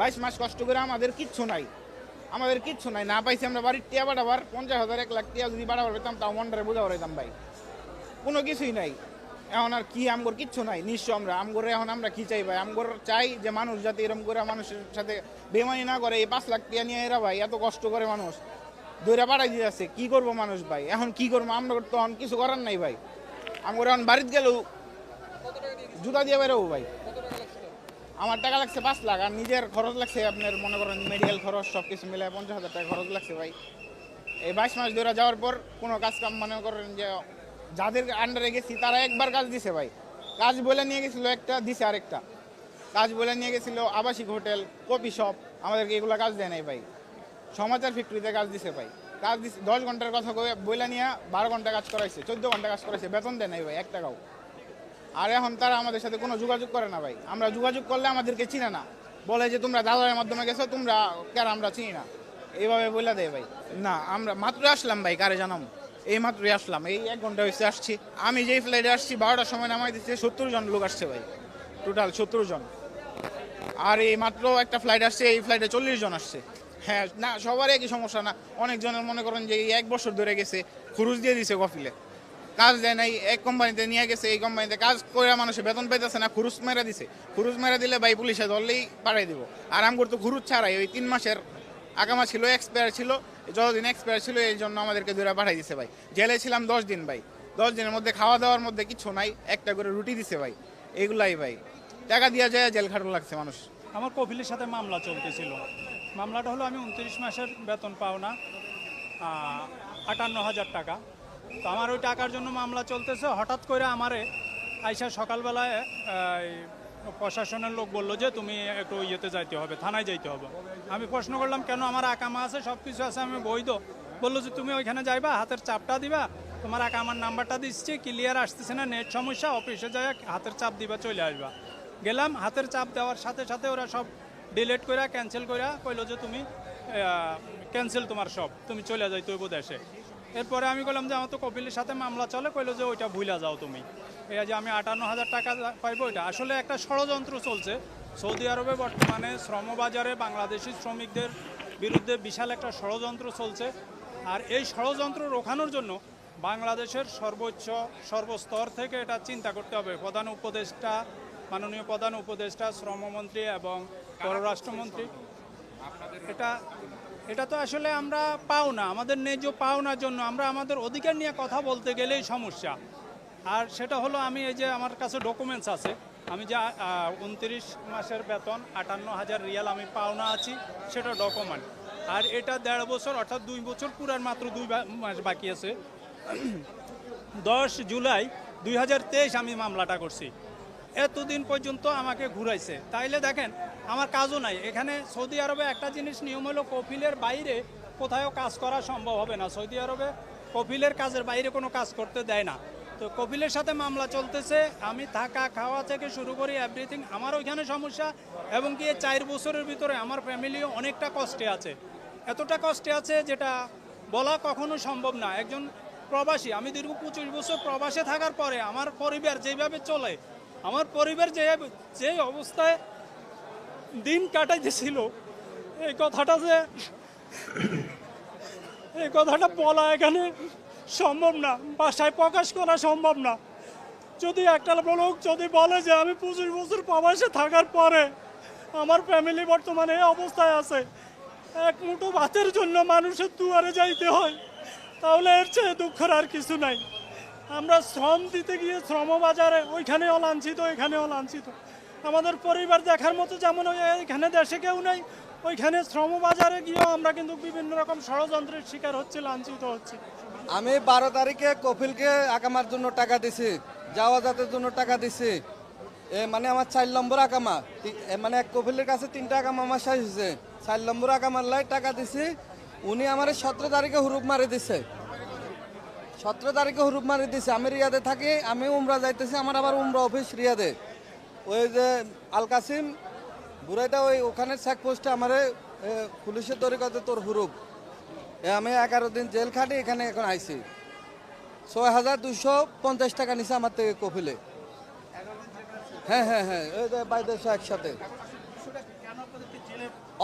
বাইশ মাস কষ্ট করে আমাদের কিচ্ছু নাই। আমাদের কিচ্ছু নাই। না পাইছি আমরা বাড়ির টিয়া বাড়াবার, পঞ্চাশ হাজার, এক লাখ টিয়া যদি বাড়াবার পেতাম, তাও মন্ডারে বোঝা পারতাম ভাই। কোনো কিছুই নাই। এখন আর কি আমগর কিচ্ছু নাই? নিঃস্ব আমরা। আমগরে এখন আমরা কি চাই ভাই? আমগর চাই যে মানুষ যাতে এরকম করে মানুষের সাথে বেমানি না করে। এই পাঁচ লাখ টিয়া নিয়ে এরা ভাই এত কষ্ট করে মানুষ। দৈরা পাঠাই দিয়ে যাচ্ছে। কী করব মানুষ ভাই? এখন কি করব? আমরা তো এখন কিছু করার নাই ভাই। আমগর এখন বাড়িতে গেলেও জুতা দিয়ে বেরোবো ভাই। আমার টাকা লাগছে পাঁচ লাখ আর নিজের খরচ লাগছে আপনার মনে করেন মেডিকেল খরচ সব কিছু মিলে পঞ্চাশ হাজার টাকা খরচ লাগছে ভাই। এই বাইশ মাস ধরে যাওয়ার পর কোনো কাজ কাম মনে করেন যে যাদের আন্ডারে গেছি তারা একবার কাজ দিছে ভাই। কাজ বলে নিয়ে গেছিল একটা, দিছে আরেকটা। কাজ বলে নিয়ে গেছিল আবাসিক হোটেল কপি শপ আমাদেরকে এগুলো কাজ দেয় নাই ভাই। সমাচার ফ্যাক্টরিতে কাজ দিছে ভাই। কাজ দিছে, দশ ঘণ্টার কথা বইলা নিয়ে বারো ঘণ্টা কাজ করাইছে, চোদ্দ ঘণ্টা কাজ করাইছে, বেতন দেয় নাই ভাই, এক টাকাও। আর এখন তারা আমাদের সাথে কোনো যোগাযোগ করে না ভাই। আমরা যোগাযোগ করলে আমাদেরকে চিনে না। বলে যে, তোমরা দাদার মাধ্যমে গেছো, তোমরা কার আমরা চিনি না? এইভাবে বলে দেয় ভাই। না, আমরা মাত্র আসলাম ভাই, কারে জানাম? এই মাত্রই আসলাম, এই এক ঘণ্টা হয়েছে আসছি। আমি যেই ফ্লাইটে আসছি, বারোটার সময় নামাই দিচ্ছে, সত্তর জন লোক আসছে ভাই। টোটাল সত্তর জন। আর এই মাত্র একটা ফ্লাইট আসছে, এই ফ্লাইটে চল্লিশ জন আসছে। হ্যাঁ না, সবার একই সমস্যা না। অনেকজনের মনে করেন যে এক বছর ধরে গেছে খুরুজ দিয়ে দিছে কফিলে। কাজ দেয় নাই, এক কোম্পানিতে নিয়ে গেছে, এই কোম্পানিতে কাজ করে মানুষের বেতন পাইতেছে না খুরুজ মেরে দিছে। খুরুজ মেরে দিলে ভাই পুলিশে ধরলেই পাঠাই দিব। আর আম করতো খুরুজ ছাড়াই, ওই তিন মাসের আগামা ছিল এক্সপায়ার ছিল, যতদিন এক্সপায়ার ছিল, এই জন্য আমাদেরকে দূরে পাঠাই দিছে ভাই। জেলে ছিলাম দশ দিন ভাই। দশ দিনের মধ্যে খাওয়া দাওয়ার মধ্যে কিছু নাই, একটা করে রুটি দিছে ভাই। এগুলাই ভাই। টাকা দিয়া যায়, জেল খাটো লাগছে মানুষ। আমার কপিলের সাথে মামলা চলতেছিল। মামলাটা হলো, আমি উনত্রিশ মাসের বেতন পাও না আটান্ন হাজার টাকা। তো আমার ওই টাকার জন্য মামলা চলতেছে। হঠাৎ করে আমারে আইসা সকালবেলায় প্রশাসনের লোক বলল যে, তুমি একটু ইয়েতে যাইতে হবে, থানায় যাইতে হবে। আমি প্রশ্ন করলাম, কেন আমার আকামা আছে? সব কিছু আছে, আমি বৈধ। বলল যে, তুমি ওইখানে যাইবা, হাতের চাপটা দিবা, তোমার আকামার নাম্বারটা দিচ্ছি ক্লিয়ার আসতেছে না, নেট সমস্যা, অফিসে যাই হাতের চাপ দিবা, চলে আসবা। গেলাম, হাতের চাপ দেওয়ার সাথে সাথে ওরা সব ডিলেট করে ক্যান্সেল করে কইলো যে, তুমি ক্যান্সেল তোমার সব, তুমি চলে যাই তৈব দেশে। এরপরে আমি বললাম যে, আমার তো কপিলের সাথে মামলা চলে। কইলো যে, ওইটা ভুলা যাও তুমি। এই যে, আমি আটান্ন হাজার টাকা পাইবো ওইটা। আসলে একটা ষড়যন্ত্র চলছে। সৌদি আরবে বর্তমানে শ্রমবাজারে বাংলাদেশি শ্রমিকদের বিরুদ্ধে বিশাল একটা ষড়যন্ত্র চলছে। আর এই ষড়যন্ত্র রোখানোর জন্য বাংলাদেশের সর্বোচ্চ সর্বস্তর থেকে এটা চিন্তা করতে হবে। প্রধান উপদেষ্টা, মাননীয় প্রধান উপদেষ্টা, শ্রমমন্ত্রী এবং পররাষ্ট্রমন্ত্রী। এটা এটা তো আসলে আমরা পাও না আমাদের ন্যায্য পাওনার জন্য, আমরা আমাদের অধিকার নিয়ে কথা বলতে গেলেই সমস্যা। আর সেটা হলো আমি এই যে আমার কাছে ডকুমেন্টস আছে, আমি যে উনত্রিশ মাসের বেতন, আটান্ন হাজার রিয়াল আমি পাওনা আছি, সেটা ডকুমেন্ট আর এটা দেড় বছর, অর্থাৎ দুই বছর পুরার মাত্র দুই মাস বাকি আছে। দশ জুলাই দুই হাজার তেইশ আমি মামলাটা করছি। এতদিন পর্যন্ত আমাকে ঘুরাইছে। তাইলে দেখেন, আমার কাজও নাই। এখানে সৌদি আরবে একটা জিনিস নিয়ম হলো কপিলের বাইরে কোথাও কাজ করা সম্ভব হবে না। সৌদি আরবে কপিলের কাজের বাইরে কোনো কাজ করতে দেয় না। তো কপিলের সাথে মামলা চলতেছে, আমি থাকা খাওয়া থেকে শুরু করি এভরিথিং আমার ওইখানে সমস্যা, এবং কি চার বছরের ভিতরে আমার ফ্যামিলিও অনেকটা কষ্টে আছে। এতটা কষ্টে আছে যেটা বলা কখনো সম্ভব না। একজন প্রবাসী, আমি দীর্ঘ পঁচিশ বছর প্রবাসে থাকার পরে আমার পরিবার যেভাবে চলে আমার পরিবার যে যে অবস্থায় দিন কাটাইতেছিল, এই কথাটা যে, এই কথাটা বলা এখানে সম্ভব না, বাসায় প্রকাশ করা সম্ভব না। যদি একটা লোক যদি বলে যে, আমি পঁচিশ বছর প্রবাসে থাকার পরে আমার ফ্যামিলি বর্তমানে এই অবস্থায় আছে, এক মুঠো ভাতের জন্য মানুষের দুয়ারে যাইতে হয়, তাহলে এর চেয়ে দুঃখের আর কিছু নাই। আমরা শ্রম দিতে গিয়ে শ্রমবাজারে ওইখানেও লাঞ্ছিত ওইখানেও লাঞ্ছিত আমাদের পরিবার দেখার মতো যেমন এখানে দেশে কেউ নেই, ওইখানে শ্রমবাজারে গিয়েও আমরা কিন্তু বিভিন্ন রকম ষড়যন্ত্রের শিকার হচ্ছে, লাঞ্ছিত হচ্ছে। আমি বারো তারিখে কপিলকে আকামার জন্য টাকা দিছি, যাওয়া যাতের জন্য টাকা দিছি। এ মানে আমার চার নম্বর আকামা। মানে এক কপিলের কাছে তিনটা আকামা আমার শেষ হয়েছে। চার নম্বর আকামার লাই টাকা দিছি, উনি আমার সতেরো তারিখে হুরুপ মারি দিছে। সতেরো তারিখে হুরুপ মারি দিছে। আমি রিয়াদে থাকি, আমি উমরা যাইতেছি, আমার আবার উমরা অফিস রিয়াদে। ওই যে আল কাসিম বুড়াইটা ওই ওখানে চেক পোস্টে আমার পুলিশের তরিকাতে তোর হুরুপ। আমি এগারো দিন জেল খাটি, এখানে এখন আইছি। ছয় হাজার দুশো পঞ্চাশ টাকা নিছে আমার থেকে কপিলে হ্যাঁ হ্যাঁ হ্যাঁ ওই যে বাইদেশ একসাথে।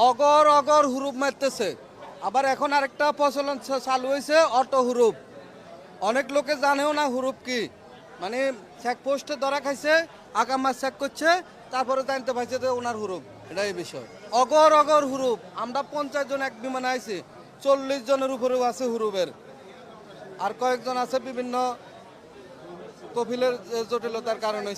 অগর অগর হুরুপ মারতেছে। আবার এখন আরেকটা প্রচলন চালু হয়েছে অটো হুরুপ। অনেক লোকে জানেও না হুরুপ কি। মানে চেক পোস্টে ধরা খাইছে আকামা চেক করছে, তারপরে জানতে পারছে যে ওনার হুরুপ। এটাই বিষয়। অগর অগর হুরুপ। আমরা পঞ্চাশ জন এক বিমানে আইছি, চল্লিশ জনের উপরেও আছে হুরুপের। আর কয়েকজন আছে বিভিন্ন কফিলের জটিলতার কারণে।